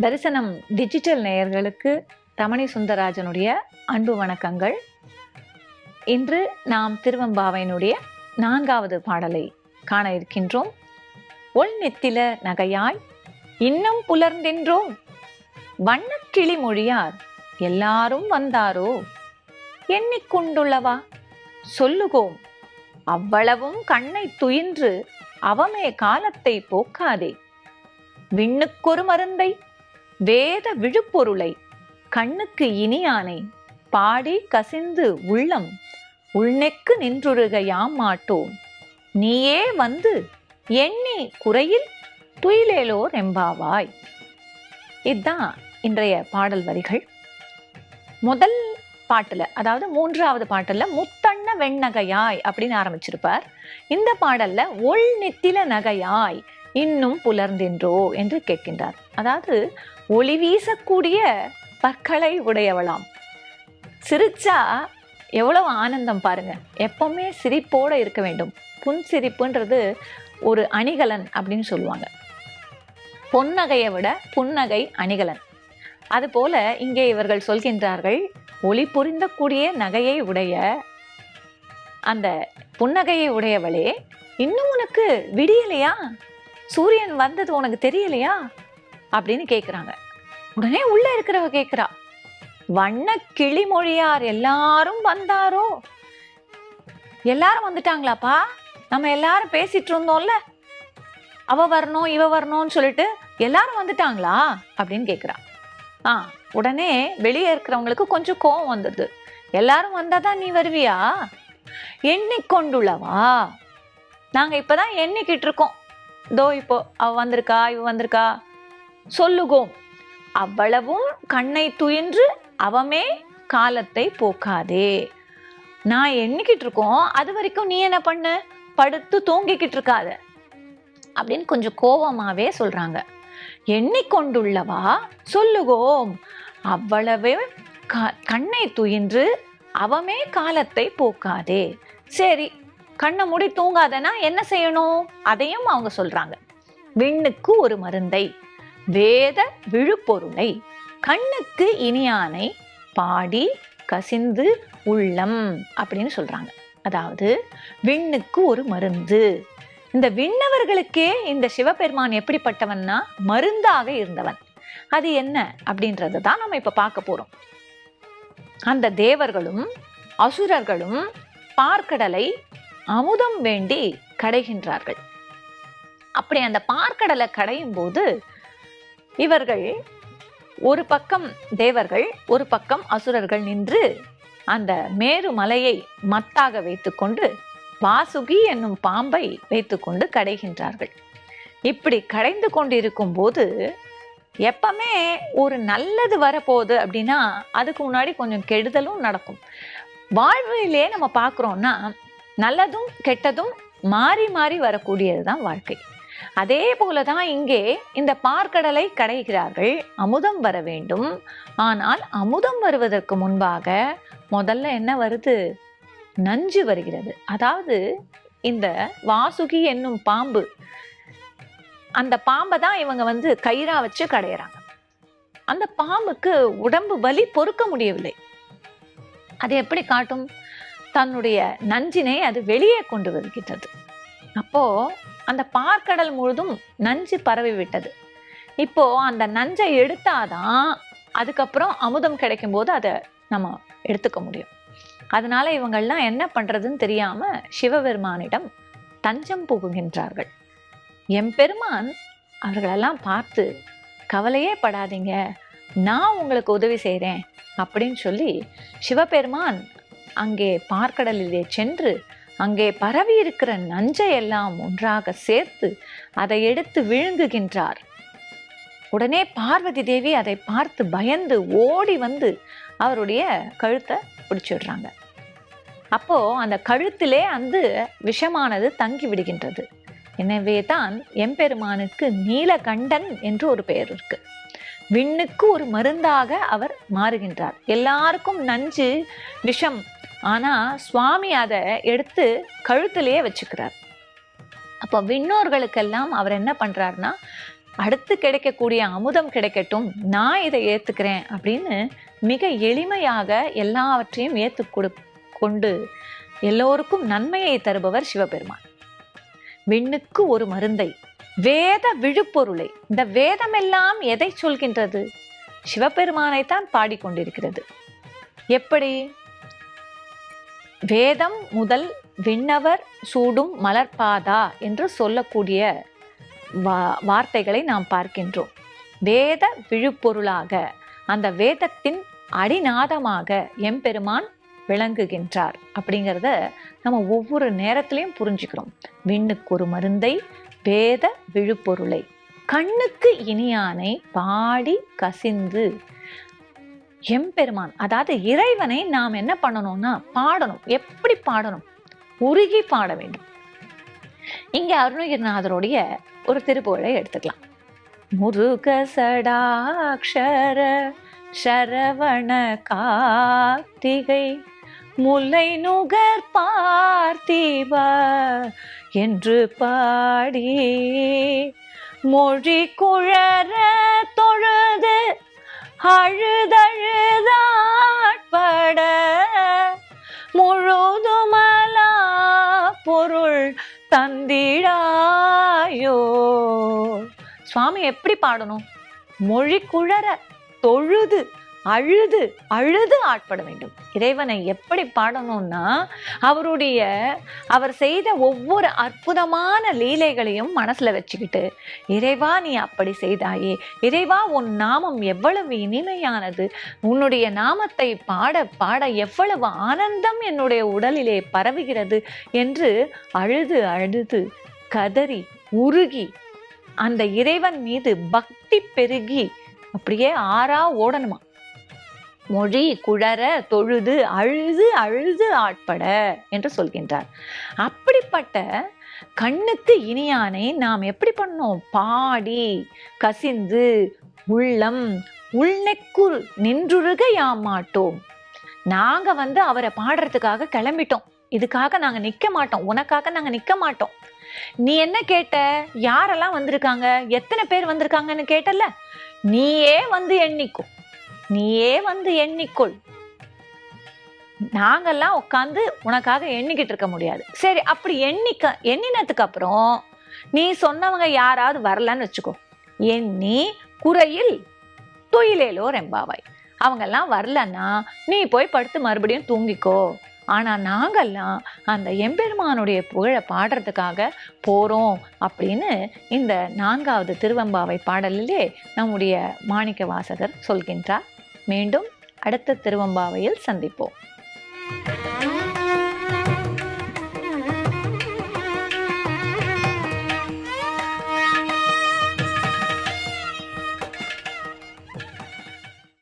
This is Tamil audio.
தரிசனம் டிஜிட்டல் நேயர்களுக்கு ரமணி சுந்தரராஜனுடைய அன்பு வணக்கங்கள். இன்று நாம் திருவம்பாவையினுடைய நான்காவது பாடலை காண இருக்கின்றோம். ஒள் நெத்தில நகையாய் இன்னும் புலர்ந்தென்றோம். வண்ணக்கிளி மொழியார் எல்லாரும் வந்தாரோ? எண்ணிக்கொண்டுள்ளவா சொல்லுகோம். அவ்வளவும் கண்ணை துயின்று அவமே காலத்தை போக்காதே. விண்ணுக்கொரு மருந்தை வேத விழுப்பொருளை கண்ணுக்கு இனியானை பாடி கசிந்து உள்ளம் உள்நெக்கு நின்றுருக யாம் மாட்டோம். நீயே வந்து எண்ணி குறையில் துயிலேலோர் எம்பாவாய். இதுதான் இன்றைய பாடல் வரிகள். முதல் பாட்டுல அதாவது மூன்றாவது பாட்டில் முத்தண்ண வெண்ணகையாய் அப்படின்னு ஆரம்பிச்சிருப்பார். இந்த பாடல்ல ஒள் நெத்தில நகையாய் இன்னும் புலர்ந்தென்றோ என்று கேட்கின்றார். அதாவது ஒளி வீசக்கூடிய பற்களை உடையவளாம். சிரிச்சா எவ்வளவு ஆனந்தம் பாருங்க. எப்பவுமே சிரிப்போட இருக்க வேண்டும். புன் சிரிப்புன்றது ஒரு அணிகலன் அப்படின்னு சொல்லுவாங்க. பொன்னகையை விட புன்னகை அணிகலன். அதுபோல இங்கே இவர்கள் சொல்கின்றார்கள் ஒளி புரிந்தக்கூடிய நகையை உடைய அந்த புன்னகையை உடையவளே இன்னும் உனக்கு விடியலையா? சூரியன் வந்தது உனக்கு தெரியலையா? அப்படின்னு கேட்குறாங்க உடனே உள்ளே இருக்கிறவ கேட்குறா வண்ண கிளிமொழியார் எல்லாரும் வந்தாரோ? எல்லாரும் வந்துட்டாங்களாப்பா? நம்ம எல்லாரும் பேசிட்டு இருந்தோம்ல? அவ வரணும் இவ வரணும்னு சொல்லிட்டு எல்லாரும் வந்துட்டாங்களா? அப்படின்னு கேட்குறா ஆ உடனே வெளியே இருக்கிறவங்களுக்கு கொஞ்சம் கோவம் வந்துடுது எல்லாரும் வந்தாதான் நீ வருவியா? எண்ணிக்கொண்டுள்ளவா? நாங்கள் இப்போ தான் எண்ணிக்கிட்டு இருக்கோம். இதோ இப்போ அவ வந்திருக்கா இவ வந்திருக்கா. சொல்லுகோம் அவ்வளவும் கண்ணை துயின்று அவமே காலத்தை போக்காதே. நான் எண்ணிக்கிட்டு இருக்கோம் அது வரைக்கும் நீ என்ன பண்ண? படுத்து தூங்கிக்கிட்டு இருக்காத. அப்படின்னு கொஞ்சம் கோபமாவே சொல்றாங்க. எண்ணிக்கொண்டுள்ளவா? சொல்லுகோம் அவ்வளவே கண்ணை துயின்று அவமே காலத்தை போக்காதே. சரி கண்ணை மூடி தூங்காதனா என்ன செய்யணும்? அதையும் அவங்க சொல்றாங்க. விண்ணுக்கு ஒரு மருந்தை வேத விழுப்பொருளை கண்ணுக்கு இனியானை பாடி கசிந்து உள்ளம் அப்படின்னு சொல்றாங்க. அதாவது விண்ணுக்கு ஒரு மருந்து. இந்த விண்ணவர்களுக்கே இந்த சிவபெருமான் எப்படிப்பட்டவன்னா மருந்தாக இருந்தவன். அது என்ன அப்படின்றது தான் நம்ம இப்ப பார்க்க போறோம். அந்த தேவர்களும் அசுரர்களும் பார்க்கடலை அமுதம் வேண்டி கடைகின்றார்கள். அப்படி அந்த பார்க்கடலை கடையும் போது இவர்கள் ஒரு பக்கம் தேவர்கள் ஒரு பக்கம் அசுரர்கள் நின்று அந்த மேரு மலையை மத்தாக வைத்துக்கொண்டு வாசுகி என்னும் பாம்பை வைத்துக்கொண்டு கடைகின்றார்கள். இப்படி கடைந்து கொண்டிருக்கும் போது எப்பவுமே ஒரு நல்லது வரப்போகுது அப்படின்னா அதுக்கு முன்னாடி கொஞ்சம் கெடுதலும் நடக்கும். வாழ்விலே நம்ம பார்க்குறோம்னா நல்லதும் கெட்டதும் மாறி மாறி வரக்கூடியது தான் வாழ்க்கை. அதே போல தான் இங்கே இந்த பார்க்கடலை கடைகிறார்கள். அமுதம் வர வேண்டும். ஆனால் அமுதம் வருவதற்கு முன்பாக முதல்ல என்ன வருது? நஞ்சு வருகிறது. அதாவது இந்த வாசுகி என்னும் பாம்பு அந்த பாம்பை தான் இவங்க வந்து கயிறா வச்சு கடையிறாங்க. அந்த பாம்புக்கு உடம்பு வலி பொறுக்க முடியவில்லை. அது எப்படி காட்டும்? தன்னுடைய நஞ்சினை அது வெளியே கொண்டு வருகின்றது. அப்போ அந்த பார்க்கடல் முழுதும் நஞ்சு பரவி விட்டது. இப்போ அந்த நஞ்சை எடுத்தாதான் அதுக்கப்புறம் அமுதம் கிடைக்கும் போது அதை நம்ம எடுத்துக்க முடியும். அதனால இவங்கள்லாம் என்ன பண்றதுன்னு தெரியாம சிவபெருமானிடம் தஞ்சம் புகுகின்றார்கள். எம்பெருமான் அவர்களெல்லாம் பார்த்து கவலையே படாதீங்க. நான் உங்களுக்கு உதவி செய்கிறேன் அப்படின்னு சொல்லி சிவபெருமான் அங்கே பார்க்கடலிலே சென்று அங்கே பரவி இருக்கிற நஞ்சை எல்லாம் ஒன்றாக சேர்த்து அதை எடுத்து விழுங்குகின்றார். உடனே பார்வதி தேவி அதை பார்த்து பயந்து ஓடி வந்து அவருடைய கழுத்தை பிடிச்சிடுறாங்க அப்போ அந்த கழுத்திலே அந்த விஷமானது தங்கி விடுகின்றது. எனவே தான் எம்பெருமானுக்கு நீலகண்டன் என்று ஒரு பெயர் இருக்கு. விண்ணுக்கு ஒரு மருந்தாக அவர் மாறுகின்றார். எல்லாருக்கும் நஞ்சு விஷம் ஆனா சுவாமி அதை எடுத்து கழுத்திலேயே வச்சுக்கிறார். அப்போ விண்ணோர்களுக்கெல்லாம் அவர் என்ன பண்றாருன்னா அடுத்து கிடைக்கக்கூடிய அமுதம் கிடைக்கட்டும் நான் இதை ஏத்துக்கிறேன் அப்படின்னு மிக எளிமையாக எல்லாவற்றையும் ஏற்று கொடு கொண்டு எல்லோருக்கும் நன்மையை தருபவர் சிவபெருமான். விண்ணுக்கு ஒரு மருந்தை வேத விழுப்பொருளை இந்த வேதமெல்லாம் எதை சொல்கின்றது? சிவபெருமானைத்தான் பாடிக்கொண்டிருக்கிறது. எப்படி? வேதம் முதல் விண்ணவர் சூடும் மலர்பாதா என்று சொல்லக்கூடிய வா வார்த்தைகளை நாம் பார்க்கின்றோம். வேத விழுப்பொருளாக அந்த வேதத்தின் அடிநாதமாக எம்பெருமான் விளங்குகின்றார் அப்படிங்கிறத நம்ம ஒவ்வொரு நேரத்திலையும் புரிஞ்சுக்கிறோம். விண்ணுக்கு ஒரு மருந்தை வேத விழுப்பொருளை. கண்ணுக்கு இனியானை பாடி கசிந்து எம்பெருமான் அதாவது இறைவனை நாம் என்ன பண்ணணும்னா பாடணும். எப்படி பாடணும்? உருகி பாட வேண்டும். இங்க அருணகிரிநாதருடைய ஒரு திருப்புகழை எடுத்துக்கலாம். முருக சடாக்ஷர சரவண கார்த்திகை முல்லை நுகர் பார்த்திவ என்று பாடி மொழி குழற தொழுது அழுத தந்திடாயோ. சுவாமி எப்படி பாடணும்? மொழி குழற தொழுது அழுது அழுது ஆட்பட வேண்டும். இறைவனை எப்படி பாடணும்னா அவருடைய அவர் செய்த ஒவ்வொரு அற்புதமான லீலைகளையும் மனசுல வச்சுக்கிட்டு இறைவா நீ அப்படி செய்தாயே இறைவா உன் நாமம் எவ்வளவு இனிமையானது உன்னுடைய நாமத்தை பாட பாட எவ்வளவு ஆனந்தம் என்னுடைய உடலிலே பரவுகிறது என்று அழுது அழுது கதறி உருகி அந்த இறைவன் மீது பக்தி பெருகி அப்படியே ஆறா ஓடணுமா? மொழி குழற தொழுது அழுது அழுது ஆட்பட என்று சொல்கின்றார். அப்படிப்பட்ட கண்ணுக்கு இனியானை நாம் எப்படி பண்ணோம்? பாடி கசிந்து உள்ளம் உள்நெக்குள் நின்றுருக யாமாட்டோம் மாட்டோம். நாங்க வந்து அவரை பாடுறதுக்காக கிளம்பிட்டோம். இதுக்காக நாங்க நிக்க மாட்டோம். உனக்காக நாங்க நிக்க மாட்டோம். நீ என்ன கேட்ட? யாரெல்லாம் வந்திருக்காங்க? எத்தனை பேர் வந்திருக்காங்கன்னு கேட்டல நீயே வந்து எண்ணிக்கும் நீயே வந்து எண்ணிக்கொள். நாங்கெல்லாம் உட்காந்து உனக்காக எண்ணிக்கிட்டு இருக்க முடியாது. சரி அப்படி எண்ணிக்க எண்ணினதுக்கு அப்புறம் நீ சொன்னவங்க யாராவது வரலன்னு வச்சுக்கோ. எண்ணி குறையில் தொயிலேலோ ரெம்பாவாய். அவங்கெல்லாம் வரலன்னா நீ போய் படுத்து மறுபடியும் தூங்கிக்கோ. ஆனா நாங்கெல்லாம் அந்த எம்பெருமானுடைய புகழை பாடுறதுக்காக போறோம் அப்படின்னு இந்த நான்காவது திருவம்பாவை பாடலிலே நம்முடைய மாணிக்க வாசகர் சொல்கின்றார். மீண்டும் அடுத்த திருவம்பாவையில் சந்திப்போம்.